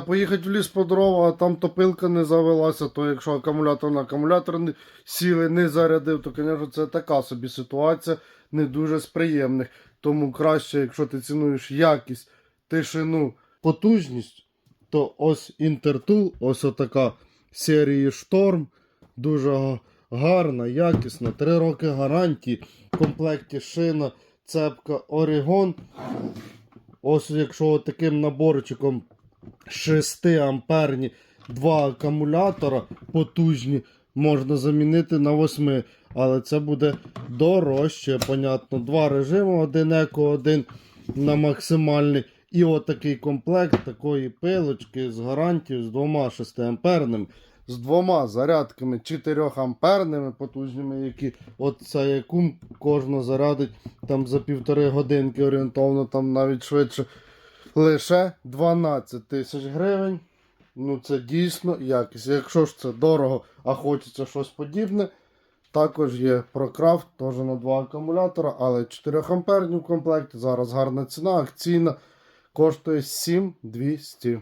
Поїхати в ліс по дрова, а там топилка не завелася, то якщо акумулятор на акумулятор не сіли, не зарядив, то, звісно, це така собі ситуація не дуже з. Тому краще, якщо ти цінуєш якість, тишину, потужність, то ось Intertool, ось отака серії Шторм. Дуже гарна, якісна, 3 роки гарантії, в комплекті шина, цепка Орігон. Ось якщо таким наборчиком 6 амперні два акумулятора потужні можна замінити на 8, але це буде дорожче, понятно. Два режими, один еко, один на максимальний. І отакий комплект такої пилочки з гарантією з двома 6 амперними, з двома зарядками 4 амперними потужними, які от цей кожна зарядить там за півтори годинки орієнтовно, там навіть швидше. Лише 12 тисяч гривень. Ну це дійсно якість. Якщо ж це дорого, а хочеться щось подібне, також є ProCraft, теж на два акумулятора, але 4 амперні в комплекті. Зараз гарна ціна, акційна. Коштує 7200.